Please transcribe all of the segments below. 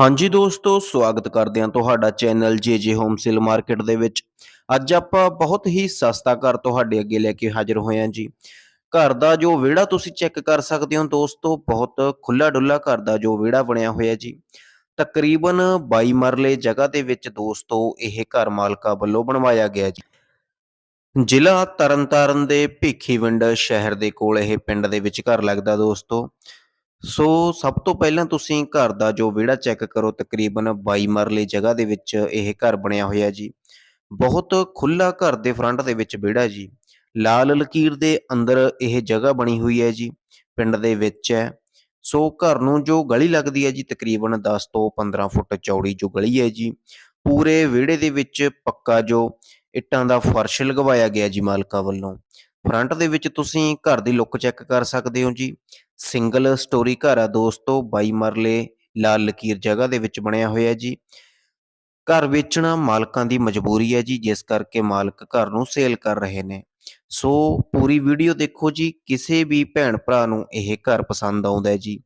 ਹਾਂਜੀ ਦੋਸਤੋ, ਸਵਾਗਤ ਕਰਦੇ ਹਾਂ ਤੁਹਾਡਾ channel JJ home sale market ਦੇ ਵਿੱਚ। ਅੱਜ ਆਪਾਂ ਬਹੁਤ ਹੀ ਸਸਤਾ ਘਰ ਤੁਹਾਡੇ ਅੱਗੇ ਲੈ ਕੇ ਹਾਜ਼ਰ ਹੋਏ ਹਾਂ ਜੀ। ਘਰ ਦਾ ਜੋ ਵਿਹੜਾ ਤੁਸੀਂ ਚੈੱਕ ਕਰ ਸਕਦੇ ਹੋ ਦੋਸਤੋ, ਬਹੁਤ ਖੁੱਲਾ ਡੁੱਲਾ ਘਰ ਦਾ ਜੋ ਵਿਹੜਾ ਬਣਿਆ ਹੋਇਆ ਜੀ। ਤਕਰੀਬਨ 22 ਮਰਲੇ ਜਗ੍ਹਾ ਦੇ ਵਿੱਚ ਦੋਸਤੋ, ਇਹ ਘਰ ਮਾਲਕਾ ਵੱਲੋਂ ਬਣਵਾਇਆ ਗਿਆ ਜੀ। ਜ਼ਿਲ੍ਹਾ ਤਰਨਤਾਰਨ ਦੇ ਭੀਖੀਵਿੰਡ ਸ਼ਹਿਰ ਦੇ ਕੋਲ ਇਹ ਪਿੰਡ ਦੇ ਵਿੱਚ ਘਰ ਲੱਗਦਾ ਦੋਸਤੋ। ਸੋ ਸਭ ਤੋਂ ਪਹਿਲਾਂ ਤੁਸੀਂ ਘਰ ਦਾ ਜੋ ਵਿਹੜਾ ਚੈੱਕ ਕਰੋ, ਤਕਰੀਬਨ 22 ਮਰਲੇ ਜਗ੍ਹਾ ਦੇ ਵਿੱਚ ਇਹ ਘਰ ਬਣਿਆ ਹੋਇਆ ਜੀ। ਬਹੁਤ ਖੁੱਲਾ ਘਰ ਦੇ ਫਰੰਟ ਦੇ ਵਿੱਚ ਵਿਹੜਾ ਜੀ। ਲਾਲ ਲਕੀਰ ਦੇ ਅੰਦਰ ਇਹ ਜਗ੍ਹਾ ਬਣੀ ਹੋਈ ਹੈ ਜੀ, ਪਿੰਡ ਦੇ ਵਿੱਚ ਹੈ। ਸੋ ਘਰ ਨੂੰ ਜੋ ਗਲੀ ਲੱਗਦੀ ਹੈ ਜੀ, ਤਕਰੀਬਨ 10 ਤੋਂ 15 ਫੁੱਟ ਚੌੜੀ ਜੋ ਗਲੀ ਹੈ ਜੀ, ਪੂਰੇ ਵਿਹੜੇ ਦੇ ਵਿੱਚ ਪੱਕਾ ਜੋ ਇੱਟਾਂ ਦਾ ਫਰਸ਼ ਲਗਵਾਇਆ ਗਿਆ ਜੀ ਮਾਲਕਾਂ ਵੱਲੋਂ। ਫਰੰਟ ਦੇ ਵਿੱਚ ਤੁਸੀਂ ਘਰ ਦੀ ਲੁੱਕ ਚੈੱਕ ਕਰ ਸਕਦੇ ਹੋ ਜੀ। ਸਿੰਗਲ ਸਟੋਰੀ ਘਰ ਆ ਦੋਸਤੋ 22 ਮਰਲੇ, ਲਾਲ ਲਕੀਰ ਜਗ੍ਹਾ ਦੇ ਵਿੱਚ ਬਣਿਆ ਹੋਇਆ ਜੀ। ਘਰ ਵੇਚਣਾ ਮਾਲਕਾਂ ਦੀ ਮਜਬੂਰੀ ਹੈ ਜੀ, ਜਿਸ ਕਰਕੇ ਮਾਲਕ ਘਰ ਨੂੰ ਸੇਲ ਕਰ ਰਹੇ ਨੇ। ਸੋ ਪੂਰੀ ਵੀਡੀਓ ਦੇਖੋ ਜੀ, ਕਿਸੇ ਵੀ ਭੈਣ ਭਰਾ ਨੂੰ ਇਹ ਘਰ ਪਸੰਦ ਆਉਂਦਾ ਹੈ ਜੀ।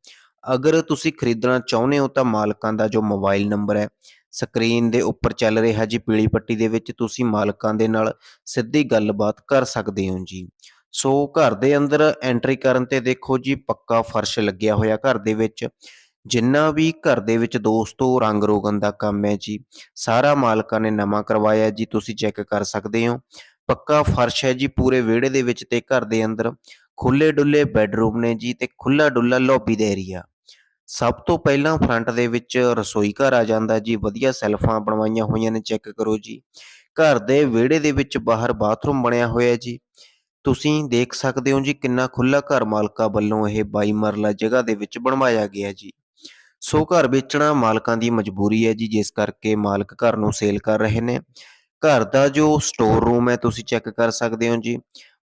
ਅਗਰ ਤੁਸੀਂ ਖਰੀਦਣਾ ਚਾਹੁੰਦੇ ਹੋ ਤਾਂ ਮਾਲਕਾਂ ਦਾ ਜੋ ਮੋਬਾਈਲ ਨੰਬਰ ਹੈ ਸਕਰੀਨ ਦੇ ਉੱਪਰ ਚੱਲ ਰਿਹਾ ਜੀ ਪੀਲੀ ਪੱਟੀ ਦੇ ਵਿੱਚ, ਤੁਸੀਂ ਮਾਲਕਾਂ ਦੇ ਨਾਲ ਸਿੱਧੀ ਗੱਲਬਾਤ ਕਰ ਸਕਦੇ ਹੋ ਜੀ। ਸੋ ਘਰ ਦੇ ਅੰਦਰ ਐਂਟਰੀ ਕਰਨ ਤੇ ਦੇਖੋ ਜੀ, ਪੱਕਾ ਫਰਸ਼ ਲੱਗਿਆ ਹੋਇਆ ਘਰ ਦੇ ਵਿੱਚ। ਜਿੰਨਾ ਵੀ ਘਰ ਦੇ ਵਿੱਚ ਦੋਸਤੋ, ਰੰਗ ਰੋਗਨ ਦਾ ਕੰਮ ਹੈ ਜੀ, ਸਾਰਾ ਮਾਲਕਾਂ ਨੇ ਨਵਾਂ ਕਰਵਾਇਆ ਜੀ, ਤੁਸੀਂ ਚੈੱਕ ਕਰ ਸਕਦੇ ਹੋ। ਪੱਕਾ ਫਰਸ਼ ਹੈ ਜੀ, ਪੂਰੇ ਵਿਹੜੇ ਦੇ ਵਿੱਚ ਤੇ ਘਰ ਦੇ ਅੰਦਰ ਖੁੱਲੇ ਡੁੱਲੇ ਬੈੱਡਰੂਮ ਨੇ ਜੀ ਤੇ ਖੁੱਲਾ ਡੁੱਲਾ ਲੌਬੀ ਦਾ ਏਰੀਆ ਸਭ ਤੋਂ ਪਹਿਲਾਂ ਫਰੰਟ ਦੇ ਵਿੱਚ ਰਸੋਈ ਘਰ ਆ ਜਾਂਦਾ ਜੀ, ਵਧੀਆ ਸੈਲਫਾਂ ਬਣਵਾਈਆਂ ਹੋਈਆਂ ਨੇ ਚੈੱਕ ਕਰੋ ਜੀ। ਘਰ ਦੇ ਵਿਹੜੇ ਦੇ ਵਿੱਚ ਬਾਹਰ ਬਾਥਰੂਮ ਬਣਿਆ ਹੋਇਆ ਜੀ। ਤੁਸੀਂ ਦੇਖ ਸਕਦੇ ਹੋ ਜੀ ਕਿੰਨਾ ਖੁੱਲਾ ਘਰ ਮਾਲਕਾਂ ਵੱਲੋਂ ਇਹ 22 ਮਰਲਾ ਜਗ੍ਹਾ ਦੇ ਵਿੱਚ ਬਣਵਾਇਆ ਗਿਆ ਜੀ। ਸੋ ਘਰ ਵੇਚਣਾ ਮਾਲਕਾਂ ਦੀ ਮਜਬੂਰੀ ਹੈ ਜੀ, ਜਿਸ ਕਰਕੇ ਮਾਲਕ ਘਰ ਨੂੰ ਸੇਲ ਕਰ ਰਹੇ ਨੇ। ਘਰ ਦਾ ਜੋ ਸਟੋਰ ਰੂਮ ਹੈ, ਤੁਸੀਂ ਚੈੱਕ ਕਰ ਸਕਦੇ ਹੋ ਜੀ।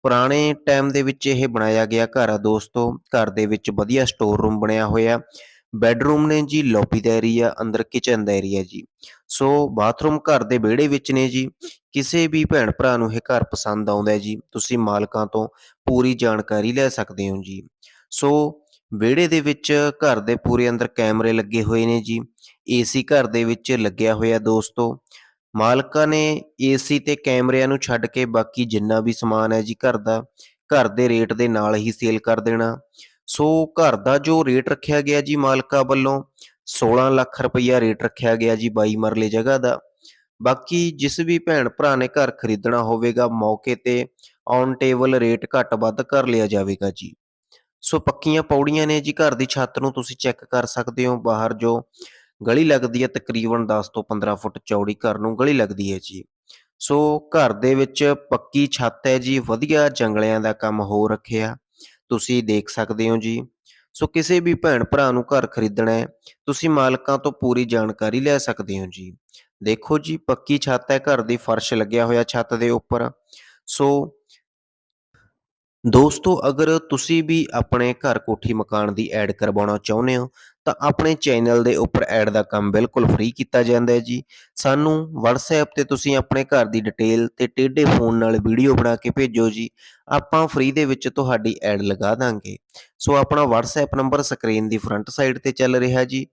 ਪੁਰਾਣੇ ਟਾਈਮ ਦੇ ਵਿੱਚ ਇਹ ਬਣਾਇਆ ਗਿਆ ਘਰ ਆ ਦੋਸਤੋ। ਘਰ ਦੇ ਵਿੱਚ ਵਧੀਆ ਸਟੋਰ ਰੂਮ ਬਣਿਆ ਹੋਇਆ। ਬੈੱਡਰੂਮ ਨੇ ਜੀ, ਲੌਬੀ ਦਾ ਏਰੀਆ, ਅੰਦਰ ਕਿਚਨ ਦਾ ਏਰੀਆ ਜੀ। ਸੋ ਬਾਥਰੂਮ ਘਰ ਦੇ ਵਿਹੜੇ ਵਿੱਚ ਨੇ ਜੀ। ਕਿਸੇ ਵੀ ਭੈਣ ਭਰਾ ਨੂੰ ਇਹ ਘਰ ਪਸੰਦ ਆਉਂਦਾ ਹੈ ਜੀ। ਤੁਸੀਂ ਮਾਲਕਾਂ ਤੋਂ ਪੂਰੀ ਜਾਣਕਾਰੀ ਲੈ ਸਕਦੇ ਹੋ ਜੀ। ਸੋ ਵਿਹੜੇ ਦੇ ਵਿੱਚ ਘਰ ਦੇ ਪੂਰੇ ਅੰਦਰ ਕੈਮਰੇ ਲੱਗੇ ਹੋਏ ਨੇ ਜੀ। ਏਸੀ ਘਰ ਦੇ ਵਿੱਚ ਲੱਗਿਆ ਹੋਇਆ ਦੋਸਤੋ। ਮਾਲਕਾਂ ਨੇ ਏਸੀ ਤੇ ਕੈਮਰਿਆਂ ਨੂੰ ਛੱਡ ਕੇ ਬਾਕੀ ਜਿੰਨਾ ਵੀ ਸਮਾਨ ਹੈ ਜੀ ਘਰ ਦਾ, ਘਰ ਦੇ ਰੇਟ ਦੇ ਨਾਲ ਹੀ ਸੇਲ ਕਰ ਦੇਣਾ। ਸੋ ਘਰ ਦਾ ਜੋ ਰੇਟ ਰੱਖਿਆ ਗਿਆ ਜੀ ਮਾਲਕਾਂ ਵੱਲੋਂ 16 ਲੱਖ ਰੁਪਈਆ ਰੇਟ ਰੱਖਿਆ ਗਿਆ ਜੀ 22 ਮਰਲੇ ਜਗ੍ਹਾ ਦਾ। ਬਾਕੀ ਜਿਸ ਵੀ ਭੈਣ ਭਰਾ ਨੇ ਘਰ ਖਰੀਦਣਾ ਹੋਵੇਗਾ, ਮੌਕੇ ਤੇ ਔਨ ਟੇਬਲ ਰੇਟ ਘੱਟ ਵੱਧ ਕਰ ਲਿਆ ਜਾਵੇਗਾ ਜੀ। ਸੋ ਪੱਕੀਆਂ ਪੌੜੀਆਂ ਨੇ ਜੀ ਘਰ ਦੀ ਛੱਤ ਨੂੰ ਤੁਸੀਂ ਚੈੱਕ ਕਰ ਸਕਦੇ ਹੋ, ਬਾਹਰ ਜੋ ਗਲੀ ਲੱਗਦੀ ਹੈ ਤਕਰੀਬਨ 10 ਤੋਂ 15 ਫੁੱਟ ਚੌੜੀ ਘਰ ਨੂੰ ਗਲੀ ਲੱਗਦੀ ਹੈ ਜੀ। ਸੋ ਘਰ ਦੇ ਵਿੱਚ ਪੱਕੀ ਛੱਤ ਹੈ ਜੀ, ਵਧੀਆ ਜੰਗਲਿਆਂ ਦਾ ਕੰਮ ਹੋ ਰੱਖਿਆ। ਤੁਸੀਂ ਦੇਖ ਸਕਦੇ ਹੋ ਜੀ। ਸੋ ਕਿਸੇ ਵੀ ਭੈਣ ਭਰਾ ਨੂੰ ਘਰ ਖਰੀਦਣਾ ਹੈ, ਤੁਸੀਂ ਮਾਲਕਾਂ ਤੋਂ ਪੂਰੀ ਜਾਣਕਾਰੀ ਲੈ ਸਕਦੇ ਹੋ ਜੀ। ਦੇਖੋ ਜੀ, ਪੱਕੀ ਛੱਤ ਹੈ, ਘਰ ਦੀ ਫਰਸ਼ ਲੱਗਿਆ ਹੋਇਆ ਛੱਤ ਦੇ ਉੱਪਰ। ਸੋ ਦੋਸਤੋ, ਅਗਰ ਤੁਸੀਂ ਵੀ ਆਪਣੇ ਘਰ ਕੋਠੀ ਮਕਾਨ ਦੀ ਐਡ ਕਰਵਾਉਣਾ ਚਾਹੁੰਦੇ ਹੋ, ਤਾਂ ਆਪਣੇ ਚੈਨਲ ਦੇ ਉੱਪਰ ਐਡ ਦਾ ਕੰਮ ਬਿਲਕੁਲ ਫ੍ਰੀ ਕੀਤਾ ਜਾਂਦਾ ਹੈ ਜੀ। ਸਾਨੂੰ WhatsApp ਤੇ ਤੁਸੀਂ ਆਪਣੇ ਘਰ ਦੀ ਡਿਟੇਲ ਤੇ ਟੇਢੇ ਫੋਨ ਨਾਲ ਵੀਡੀਓ ਬਣਾ ਕੇ ਭੇਜੋ ਜੀ। ਆਪਾਂ ਫ੍ਰੀ ਦੇ ਵਿੱਚ ਤੁਹਾਡੀ ਐਡ ਲਗਾ ਦਾਂਗੇ। ਸੋ, ਆਪਣਾ WhatsApp ਨੰਬਰ ਸਕਰੀਨ ਦੀ ਫਰੰਟ ਸਾਈਡ ਤੇ ਚੱਲ ਰਿਹਾ ਜੀ।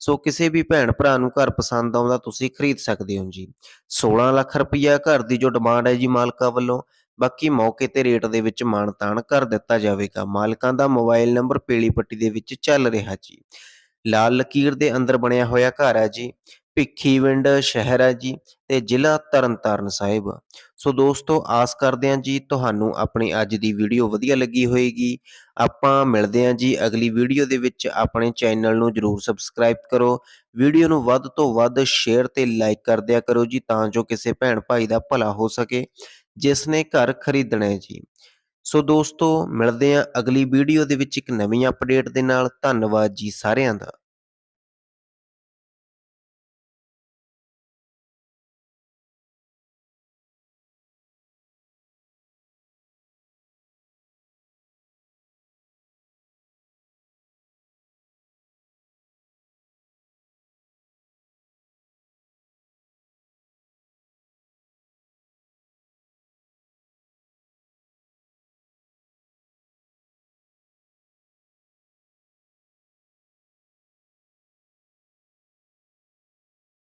ਸੋ, ਕਿਸੇ ਵੀ ਭੈਣ ਭਰਾ ਨੂੰ ਘਰ ਪਸੰਦ ਆਉਂਦਾ, ਤੁਸੀਂ ਖਰੀਦ ਸਕਦੇ ਹੋ ਜੀ। 16 ਲੱਖ ਰੁਪਈਆ ਘਰ ਦੀ ਜੋ ਡਿਮਾਂਡ ਹੈ ਜੀ ਮਾਲਕਾਂ ਵੱਲੋਂ ਬਾਕੀ ਮੌਕੇ ਤੇ ਰੇਟ ਦੇ ਵਿੱਚ ਮਾਨਤਾਨ ਕਰ ਦਿੱਤਾ ਜਾਵੇਗਾ। ਮਾਲਕਾਂ ਦਾ ਮੋਬਾਈਲ ਨੰਬਰ ਪੀਲੀ ਪੱਟੀ ਦੇ ਵਿੱਚ ਚੱਲ ਰਿਹਾ ਜੀ। ਲਾਲ ਲਕੀਰ ਦੇ ਅੰਦਰ ਬਣਿਆ ਹੋਇਆ ਘਰ ਹੈ ਜੀ। ਭਿੱਖੀਵਿੰਡ ਸ਼ਹਿਰ ਹੈ ਜੀ ਤੇ ਜ਼ਿਲ੍ਹਾ ਤਰਨਤਾਰਨ ਸਾਹਿਬ। ਸੋ ਦੋਸਤੋ, ਆਸ ਕਰਦੇ ਹਾਂ ਜੀ ਤੁਹਾਨੂੰ ਆਪਣੀ ਅੱਜ ਦੀ ਵੀਡੀਓ ਵਧੀਆ ਲੱਗੀ ਹੋਏਗੀ। ਆਪਾਂ ਮਿਲਦੇ ਹਾਂ ਜੀ ਅਗਲੀ ਵੀਡੀਓ ਦੇ ਵਿੱਚ। ਆਪਣੇ ਚੈਨਲ ਨੂੰ ਜਰੂਰ ਸਬਸਕ੍ਰਾਈਬ ਕਰੋ। ਵੀਡੀਓ ਨੂੰ ਵੱਧ ਤੋਂ ਵੱਧ ਸ਼ੇਅਰ ਤੇ ਲਾਈਕ ਕਰ ਦਿਆ ਕਰੋ ਜੀ ਤਾਂ ਜੋ ਕਿਸੇ ਭੈਣ ਭਾਈ ਦਾ ਭਲਾ ਹੋ ਸਕੇ। ਜਿਸ ਨੇ ਘਰ ਖਰੀਦਣਾ ਹੈ ਜੀ। ਸੋ ਦੋਸਤੋ, ਮਿਲਦੇ ਹਾਂ ਅਗਲੀ ਵੀਡੀਓ ਦੇ ਵਿੱਚ ਇੱਕ ਨਵੀਂ ਅਪਡੇਟ ਦੇ ਨਾਲ। ਧੰਨਵਾਦ ਜੀ ਸਾਰਿਆਂ ਦਾ।